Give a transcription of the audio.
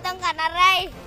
Ray.